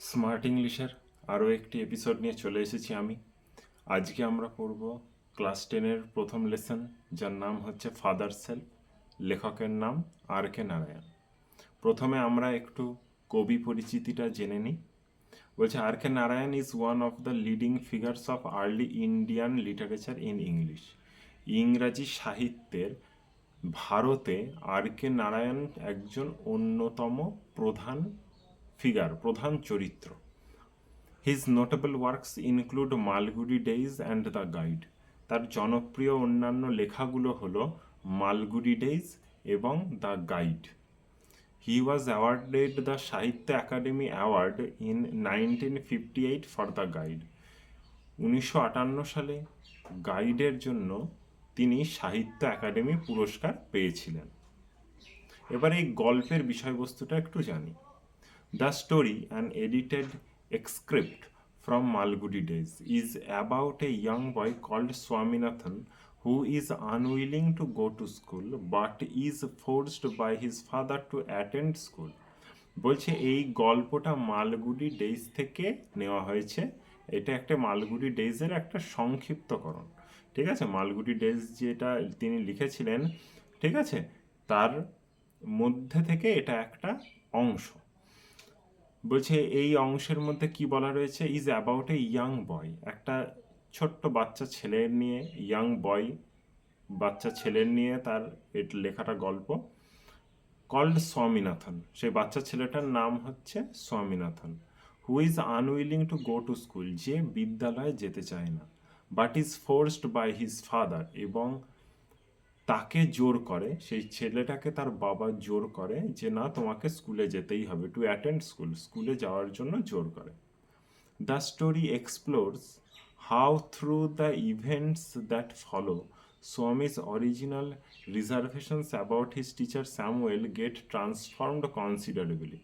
Smart ইংলিশের আরও একটি এপিসোড নিয়ে চলে এসেছি আমি। আজকে আমরা পড়ব ক্লাস টেনের প্রথম লেসন যার নাম হচ্ছে ফাদার সেলফ লেখকের নাম আর কে নারায়ণ। প্রথমে আমরা একটু কবি পরিচিতিটা জেনে নিই। বলছে, R K Narayan is one of the leading figures of early Indian literature in English ইংরাজি সাহিত্যের ভারতে আর কে নারায়ণ একজন অন্যতম প্রধান ফিগার প্রধান চরিত্র his notable works include Malgudi days and the guide তার জনপ্রিয় অন্যান্য লেখাগুলো হলো মালগুড়ি ডেইজ এবং the guide he was awarded the Sahitya Akademi award in nineteen fifty eight for the guide উনিশশো আটান্ন সালে গাইডের জন্য তিনি সাহিত্য একাডেমি পুরস্কার পেয়েছিলেন। এবার এই গল্পের বিষয়বস্তুটা একটু জানি। The story, an edited excerpt from Malgudi Days, is about a young boy called Swaminathan who is unwilling to go to school but is forced by his father to attend school. বলছে এই গল্পটা Malgudi days থেকে নেওয়া হয়েছে এটা একটা মালগুডি ডেইজের একটা সংক্ষিপ্তকরণ ঠিক আছে মালগুডি ডেইজ যেটা তিনি লিখেছিলেন ঠিক আছে তার মধ্যে থেকে এটা একটা অংশ বলছে এই অংশের মধ্যে কি বলা রয়েছে? Is about a young boy একটা ছোট্ট বাচ্চা ছেলের নিয়ে ইয়াং বয় বাচ্চা ছেলের নিয়ে তার এট লেখাটা গল্প কল্ড স্বামীনাথন সেই বাচ্চা ছেলেটার নাম হচ্ছে Swaminathan who is unwilling to go to school যে বিদ্যালয়ে যেতে চায় না but is forced by his father এবং তাকে জোর করে, সেই ছেলেটাকে তার বাবা জোর করে যে, না, তোমাকে স্কুলে যেতেই হবে টু অ্যাটেন্ড স্কুল স্কুলে যাওয়ার জন্য জোর করে। The story explores how through the events that follow Swami's original reservations about his teacher Samuel get transformed considerably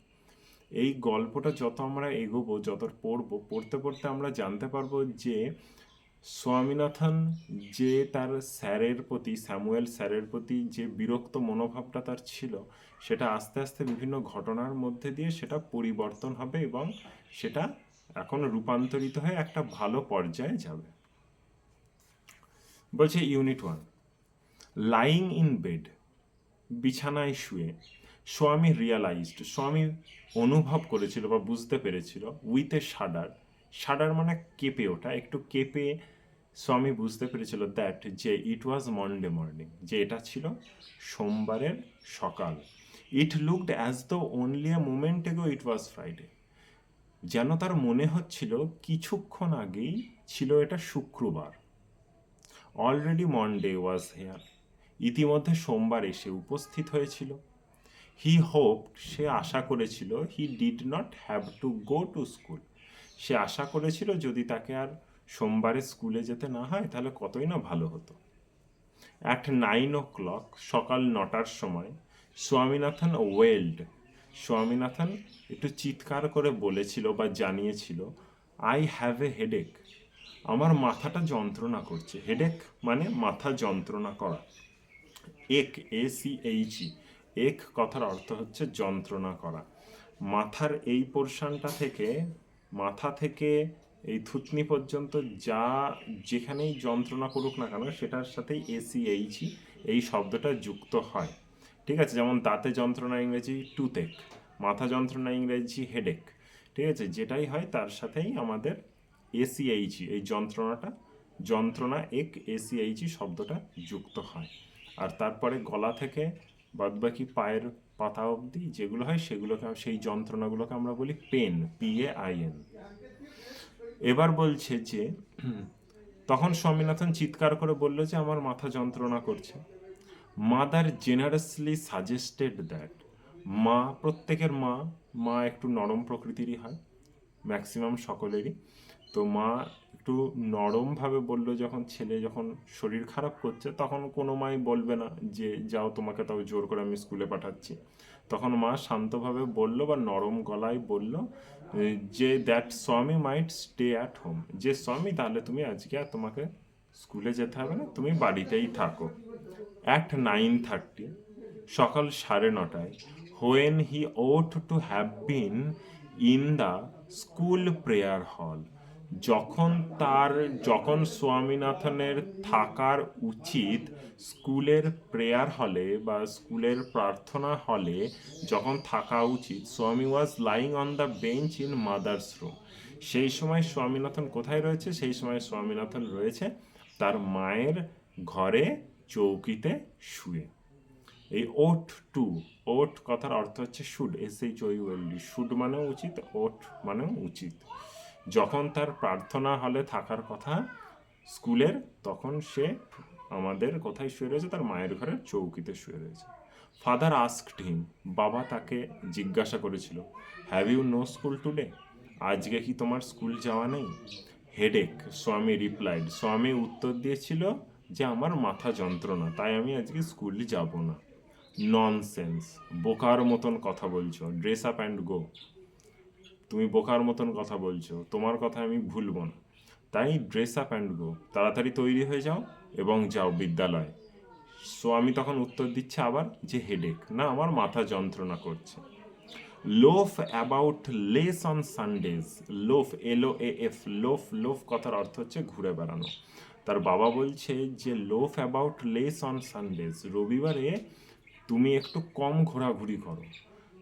এই গল্পটা যত আমরা এগোবো, যত পড়ব, পড়তে পড়তে আমরা জানতে পারব যে স্বামীনাথন যে তার স্যারের প্রতি, স্যামুয়েল স্যারের প্রতি যে বিরক্ত মনোভাবটা তার ছিল, সেটা আস্তে আস্তে বিভিন্ন ঘটনার মধ্যে দিয়ে সেটা পরিবর্তন হবে এবং সেটা এখন রূপান্তরিত হয়ে একটা ভালো পর্যায়ে যাবে। বলছে unit one lying in bed বিছানায় শুয়ে, স্বামী রিয়ালাইজড স্বামী অনুভব করেছিল বা বুঝতে পেরেছিল উইথ এ শাডার শাডার মানে কেঁপে ওঠা, একটু কেঁপে স্বামী বুঝতে পেরেছিল দ্যাট যে ইট ওয়াজ মন্ডে মর্নিং যে এটা ছিল সোমবারের সকাল। It looked as the only a moment ago it was Friday যেন তার মনে হচ্ছিল কিছুক্ষণ আগেই ছিল এটা শুক্রবার। অলরেডি মন্ডে ওয়াজ হেয়ার ইতিমধ্যে সোমবার এসে উপস্থিত হয়েছিল। হি হোপ সে আশা করেছিল he did not have to go to school সে আশা করেছিল যদি তাকে আর সোমবারে স্কুলে যেতে না হয়, তাহলে কতই না ভালো হতো। অ্যাট নাইন ও ক্লক সকাল নটার সময়, স্বামীনাথন ওয়েল্ড, স্বামীনাথন একটু চিৎকার করে বলেছিল বা জানিয়েছিল আই হ্যাভ এ হেডেক আমার মাথাটা যন্ত্রণা করছে। হেডেক মানে মাথা যন্ত্রণা করা। এক এ সি এইচ ই এক কথার অর্থ হচ্ছে যন্ত্রণা করা। মাথার এই পোর্শনটা থেকে মাথা থেকে এই থুতনি পর্যন্ত যা যেখানেই যন্ত্রণা করুক না কেন, সেটার সাথেই এসিএইচই এই শব্দটা যুক্ত হয়। ঠিক আছে? যেমন দাঁতে যন্ত্রণা ইংরেজি টুথেক মাথা যন্ত্রণা ইংরেজি হেডেক ঠিক আছে? যেটাই হয়, তার সাথেই আমাদের এসিএইচই এই যন্ত্রণাটা, যন্ত্রণা এক এসিএইচই শব্দটা যুক্ত হয়। আর তারপরে গলা থেকে বাদবাকি পায়ের পাতা অবধি যেগুলো হয় সেগুলোকে সেই যন্ত্রণাগুলোকে আমরা বলি pain P A I N এবার বলছে যে, তখন স্বামীনাথন চিৎকার করে বলল যে, আমার মাথা যন্ত্রণা করছে। মাদার জেনারেসলি সাজেস্টেড দ্যাট মা, প্রত্যেকের মা মা একটু নরম প্রকৃতিরই হয়, ম্যাক্সিমাম সকলেরই। তো মা একটু নরমভাবে বলল, যখন ছেলে যখন শরীর খারাপ করছে, তখন কোনো মাই বলবে না যে, যাও তোমাকে তাও জোর করে আমি স্কুলে পাঠাচ্ছি। তখন মা শান্তভাবে বলল বা নরম গলায় বলল, যে দ্যাট স্বামী মাইট স্টে অ্যাট হোম যে স্বামী, তাহলে তুমি আজকে আর তোমাকে স্কুলে যেতে হবে না, তুমি বাড়িতেই থাকো। অ্যাট নাইন থার্টি সকাল সাড়ে নটায় when he ought to have been in the school prayer hall যখন তার, যখন স্বামীনাথনের থাকার উচিত স্কুলের প্রেয়ার হলে বা স্কুলের প্রার্থনা হলে যখন থাকা উচিত, Swami was lying on the bench in mother's room. সেই সময় স্বামীনাথন কোথায় রয়েছে? সেই সময় স্বামীনাথন রয়েছে তার মায়ের ঘরে চৌকিতে শুয়ে। এই ওট টু, ওট কথার অর্থ হচ্ছে should S H O should মানেও উচিত, ওট মানেও উচিত। যখন তার প্রার্থনা হলে থাকার কথা স্কুলের, তখন সে আমাদের কোথায় শুয়ে রয়েছে? তার মায়ের ঘরের চৌকিতে শুয়ে রয়েছে। ফাদার আস্কড হিম বাবা তাকে জিজ্ঞাসা করেছিল have you no school today আজকে কি তোমার স্কুল যাওয়া নেই? হেডেক স্বামী রিপ্লাইড স্বামী উত্তর দিয়েছিল যে আমার মাথা যন্ত্রণা, তাই আমি আজকে স্কুল যাব না। ননসেন্স বোকার মতন কথা বলছো ড্রেস আপ অ্যান্ড গো তুমি বোকার মতন কথা বলছো, তোমার কথা আমি ভুলবো না। তাই ড্রেস আপ অ্যান্ড গো তাড়াতাড়ি তৈরি হয়ে যাও এবং যাও বিদ্যালয়ে। সো আমি তখন উত্তর দিচ্ছি আবার যে হেডেক না, আমার মাথা যন্ত্রণা করছে। Loaf about less on Sundays loaf L O A F loaf loaf কথার অর্থ হচ্ছে ঘুরে বেড়ানো। তার বাবা বলছে যে loaf about less on Sundays রবিবারে তুমি একটু কম ঘোরাঘুরি করো।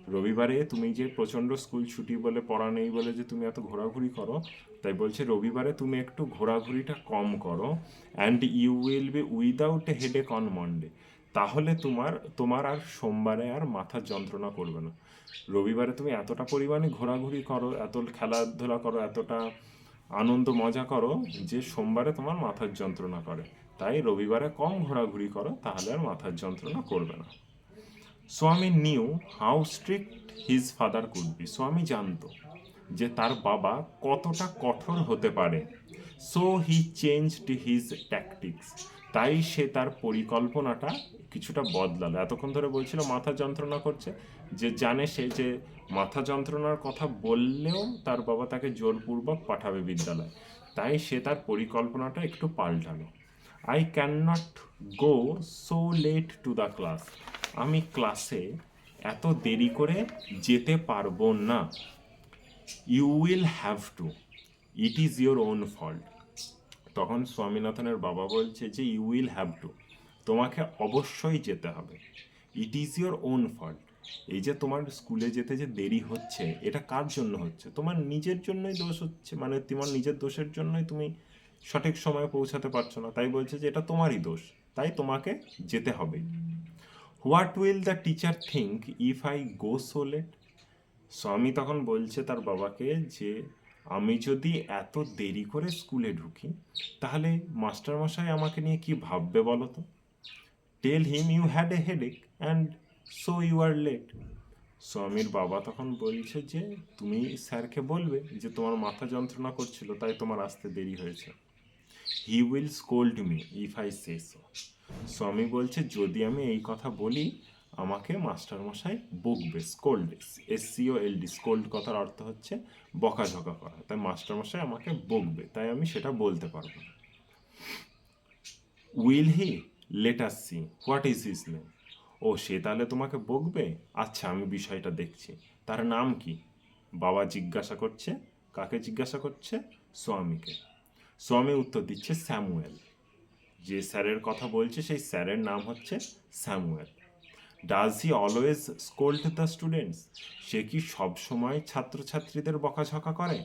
রবিবারে তুমি যে প্রচণ্ড স্কুল ছুটি বলে, পড়া নেই বলে যে তুমি এত ঘোরাঘুরি করো, তাই বলছে রবিবারে তুমি একটু ঘোরাঘুরিটা কম করো and you will be without a headache on Monday তাহলে তোমার তোমার আর সোমবারে আর মাথার যন্ত্রণা করবে না। রবিবারে তুমি এতটা পরিমাণে ঘোরাঘুরি করো, এত খেলাধুলা করো, এতটা আনন্দ মজা করো যে সোমবারে তোমার মাথার যন্ত্রণা করে। তাই রবিবারে কম ঘোরাঘুরি করো, তাহলে আর মাথার যন্ত্রণা করবে না। Swami knew how strict his father could be. Swami জানতো যে তার বাবা কতটা কঠোর হতে পারে। So he changed his tactics. তাই সে তার পরিকল্পনাটা কিছুটা বদলালো। এতক্ষণ ধরে বলছিল, মাথা যন্ত্রণা করছে। যে জানে সে যে মাথা যন্ত্রণার কথা বললেও তার বাবা তাকে জোরপূর্বক পাঠাবে বিদ্যালয়। তাই সে তার পরিকল্পনাটা একটু পাল্টালো। I can not go so late to the class আমি ক্লাসে এত দেরি করে যেতে পারব না। You will have to it is your own fault তখন স্বামীনাথনের বাবা বলছে যে ইউ উইল হ্যাভ টু তোমাকে অবশ্যই যেতে হবে। It is your own fault এই যে তোমার স্কুলে যেতে যে দেরি হচ্ছে, এটা কার জন্য হচ্ছে? তোমার নিজের জন্যই দোষ হচ্ছে মানে তোমার নিজের দোষের জন্যই তুমি সঠিক সময়ে পৌঁছাতে পারছ না। তাই বলছে যে এটা তোমারই দোষ, তাই তোমাকে যেতে হবে। What will the teacher think if I go so late Swami তখন বলছে তার বাবাকে যে, আমি যদি এত দেরি করে স্কুলে ঢুকি, তাহলে মাস্টারমশাই আমাকে নিয়ে কি ভাববে বলো তো? Tell him you had a headache and so you are late স্বামীর বাবা তখন বলছে যে, তুমি স্যারকে বলবে যে তোমার মাথা যন্ত্রণা করছিল, তাই তোমার আসতে দেরি হয়েছে। He will scold me if I say so Swami বলছে, যদি আমি এই কথা বলি, আমাকে মাস্টারমশাই বকবে scold S C O L D scold কথার অর্থ হচ্ছে বকাঝকা করা। তাই মাস্টারমশাই আমাকে বকবে, তাই আমি সেটা বলতে পারব না। Will he let us see what is his name ও, সে তাহলে তোমাকে বকবে? আচ্ছা আমি বিষয়টা দেখছি। তার নাম কি? বাবা জিজ্ঞাসা করছে, কাকে জিজ্ঞাসা করছে? স্বামীকে। স্বামী উত্তর দিচ্ছে স্যামুয়েল। যে স্যারের কথা বলছে, সেই স্যারের নাম হচ্ছে Samuel. Does he always scold the students সে কি সবসময় ছাত্রছাত্রীদের বকাঝকা করে?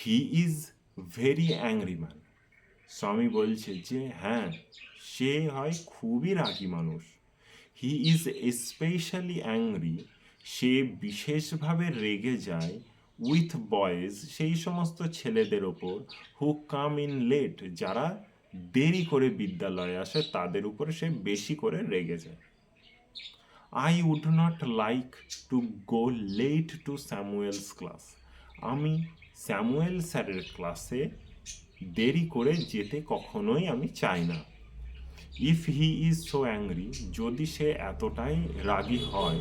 He is very angry man স্বামী বলছে যে হ্যাঁ সে হয় খুবই রাগী মানুষ। হি ইজ স্পেশালি অ্যাংরি সে বিশেষভাবে রেগে যায় উইথ বয়েজ সেই সমস্ত ছেলেদের ওপর হু কাম ইন লেট যারা দেরি করে বিদ্যালয়ে আসে, তাদের উপর সে বেশি করে রেগে যায়। I would not like to go late to Samuel's class আমি স্যামুয়েল স্যারের ক্লাসে দেরি করে যেতে কখনোই আমি চাই না। If he is so angry যদি সে এতটাই রাগী হয়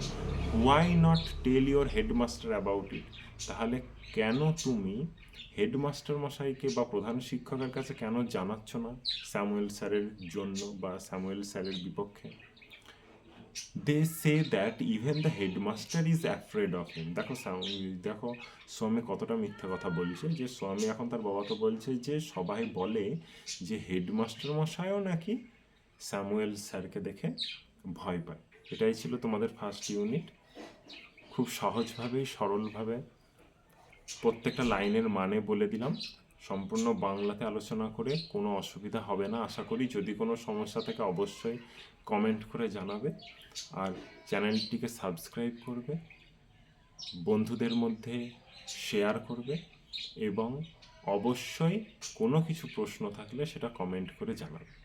why not tell your headmaster about it তাহলে কেন তুমি হেডমাস্টার মশাইকে বা প্রধান শিক্ষকের কাছে কেন জানাচ্ছ না স্যামুয়েল স্যারের জন্য বা স্যামুয়েল স্যারের বিপক্ষে? They say that even the headmaster is afraid of him দেখো দেখো স্বামী কতটা মিথ্যা কথা বলছে, যে স্বামী এখন তার বাবাকে বলছে যে সবাই বলে যে হেডমাস্টার মশাইও নাকি স্যামুয়েল স্যারকে দেখে ভয় পায়। এটাই ছিল তোমাদের ফার্স্ট ইউনিট খুব সহজভাবেই সরলভাবে প্রত্যেকটা লাইনের মানে বলে দিলাম। সম্পূর্ণ বাংলাতে আলোচনা করে কোনো অসুবিধা হবে না। আশা করি যদি কোনো সমস্যা থাকে অবশ্যই কমেন্ট করে জানাবে। আর চ্যানেলটিকে সাবস্ক্রাইব করবে। বন্ধুদের মধ্যে শেয়ার করবে। এবং অবশ্যই কোনো কিছু প্রশ্ন থাকলে সেটা কমেন্ট করে জানাবে।